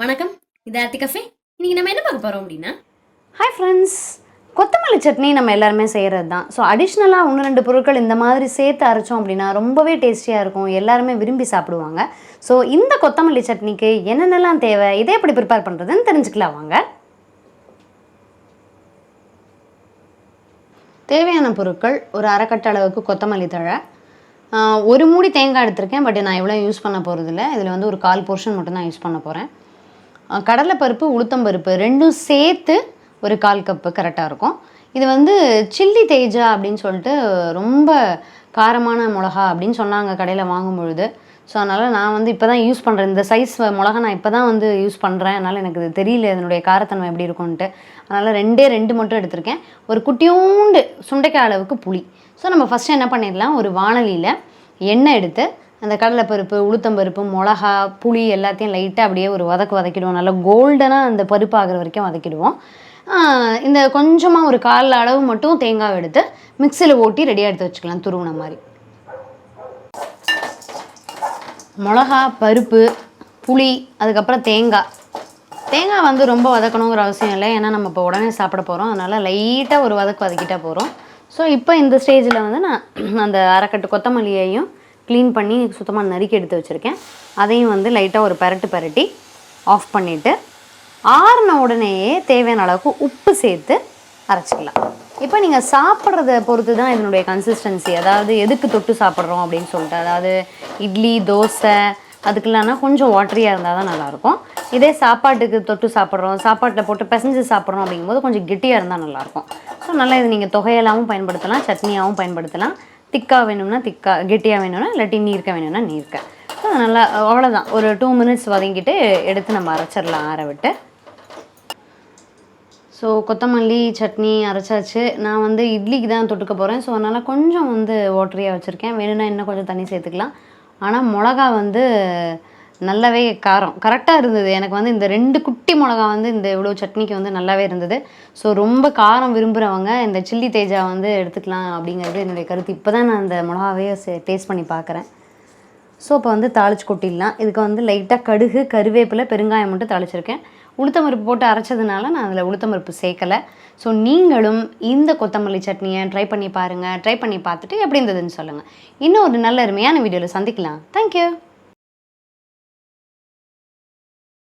வணக்கம். இது ஆர்த்தி கஃபே. இன்னைக்கு நம்ம என்ன பார்க்க போறோம் அப்படின்னா? ஹாய் ஃப்ரெண்ட்ஸ் கொத்தமல்லி சட்னி நம்ம எல்லாருமே செய்கிறது தான் ஸோ அடிஷ்னலாக ஒன்று ரெண்டு பொருட்கள் இந்த மாதிரி சேர்த்து அரைச்சோம் அப்படின்னா ரொம்பவே டேஸ்டியாக இருக்கும். எல்லாருமே விரும்பி சாப்பிடுவாங்க. ஸோ இந்த கொத்தமல்லி சட்னிக்கு என்னென்னலாம் தேவை? இதை எப்படி ப்ரிப்பேர் பண்ணுறதுன்னு தெரிஞ்சுக்கலாம் வாங்க. தேவையான பொருட்கள் ஒரு அரைக்கட்ட அளவுக்கு கொத்தமல்லி தழை. ஒரு மூடி தேங்காய் எடுத்திருக்கேன் பட் நான் எவ்வளோ யூஸ் பண்ண போகிறதில்ல இதில் வந்து ஒரு கால் போர்ஷன் மட்டும் தான் யூஸ் பண்ண போகிறேன் கடலைப்பருப்பு உளுத்தம்பருப்பு ரெண்டும் சேர்த்து ஒரு கால் கப்பு கரெக்டாக இருக்கும். இது வந்து சில்லி தேஜா அப்படின்னு சொல்லிட்டு ரொம்ப காரமான மிளகா அப்படின்னு சொன்னாங்க கடையில் வாங்கும் பொழுது ஸோ அதனால் நான் வந்து இப்போ தான் யூஸ் பண்ணுறேன் இந்த சைஸ் மிளகா நான் இப்போ தான் வந்து யூஸ் பண்ணுறேன் அதனால் எனக்கு இது தெரியல இதனுடைய காரத்தன்மை எப்படி இருக்கும்ன்ட்டு. அதனால் ரெண்டே ரெண்டு மட்டும் எடுத்திருக்கேன். ஒரு குட்டியோண்டு சுண்டைக்காய் அளவுக்கு புளி. ஸோ நம்ம ஃபஸ்ட்டு என்ன பண்ணிடலாம்? ஒரு வானலியில் எண்ணெய் எடுத்து அந்த கடலைப்பருப்பு உளுத்தம்பருப்பு மிளகா புளி எல்லாத்தையும் லைட்டாக அப்படியே ஒரு வதக்கு வதக்கிடுவோம். நல்லா கோல்டனாக அந்த பருப்பு ஆகிற வரைக்கும் வதக்கிடுவோம். இந்த கொஞ்சமாக ஒரு கால் அளவு மட்டும் தேங்காய் எடுத்து மிக்சியில் ஓட்டி ரெடியாக எடுத்து வச்சுக்கலாம் துருவின மாதிரி. மிளகா பருப்பு புளி அதுக்கப்புறம் தேங்காய். தேங்காய் வந்து ரொம்ப வதக்கணுங்கிற அவசியம் இல்லை ஏன்னா நம்ம இப்போ உடனே சாப்பிட போகிறோம் அதனால் லைட்டாக ஒரு வதக்கு வதக்கிட்டால் போகிறோம் ஸோ இப்போ இந்த ஸ்டேஜில் வந்து நான் அந்த அரைக்கட்டு கொத்தமல்லியையும் க்ளீன் பண்ணி சுத்தமாக நறுக்கி எடுத்து வச்சுருக்கேன். அதையும் வந்து லைட்டாக ஒரு பரட்டு பரட்டி ஆஃப் பண்ணிவிட்டு ஆறின உடனேயே தேவையான அளவுக்கு உப்பு சேர்த்து அரைச்சிக்கலாம். இப்போ நீங்கள் சாப்பிட்றத பொறுத்து தான் இதனுடைய கன்சிஸ்டன்சி அதாவது எதுக்கு தொட்டு சாப்பிட்றோம் அப்படின்னு சொல்லிட்டு அதாவது இட்லி தோசை அதுக்கெல்லாம்னா கொஞ்சம் வாட்டரியாக இருந்தால் தான் நல்லாயிருக்கும். இதே சாப்பாட்டுக்கு தொட்டு சாப்பிட்றோம் சாப்பாட்டில் போட்டு பிசைஞ்சு சாப்பிட்றோம் அப்படிங்கும்போது கொஞ்சம் கெட்டியாக இருந்தால் நல்லாயிருக்கும். ஸோ நல்லா இது நீங்கள் தொகையெல்லாமும் பயன்படுத்தலாம் சட்னியாகவும் பயன்படுத்தலாம். திக்காக வேணும்னா திக்கா கெட்டியாக வேணும்னா இல்லாட்டி நீர்க்க வேணும்னா நீர்க்க. ஸோ நல்லா அவ்வளோதான் ஒரு டூ மினிட்ஸ் வதங்கிட்டு எடுத்து நம்ம அரைச்சிடலாம் ஆற விட்டு. ஸோ கொத்தமல்லி சட்னி அரைச்சாச்சு. நான் வந்து இட்லிக்கு தான் தொட்டுக்க போகிறேன் ஸோ அதனால் கொஞ்சம் வந்து வாட்டரியாக வச்சுருக்கேன். வேணும்னா இன்னும் கொஞ்சம் தண்ணி சேர்த்துக்கலாம். ஆனால் மிளகா வந்து நல்லாவே காரம். கரெக்டாக இருந்தது. எனக்கு வந்து இந்த ரெண்டு குட்டி மிளகா வந்து இந்த இவ்வளோ சட்னிக்கு வந்து நல்லாவே இருந்தது. ஸோ ரொம்ப காரம் விரும்புகிறவங்க இந்த சில்லி தேஜா வந்து எடுத்துக்கலாம் அப்படிங்கிறது என்னுடைய கருத்து. இப்போ தான் நான் அந்த மிளகாவே டேஸ்ட் பண்ணி பார்க்குறேன் ஸோ இப்போ வந்து தாளிச்சு கொட்டிடலாம். இதுக்கு வந்து லைட்டாக கடுகு கருவேப்பிலை பெருங்காயம் மட்டும் தாளிச்சிருக்கேன். உளுத்தம்பருப்பு போட்டு அரைச்சதுனால நான் அதில் உளுத்தம்பருப்பு சேர்க்கலை. ஸோ நீங்களும் இந்த கொத்தமல்லி சட்னியை ட்ரை பண்ணி பாருங்கள் ட்ரை பண்ணி பார்த்துட்டு எப்படி இருந்ததுன்னு சொல்லுங்கள் இன்னும் ஒரு நல்ல அருமையான வீடியோவில் சந்திக்கலாம். தேங்க்யூ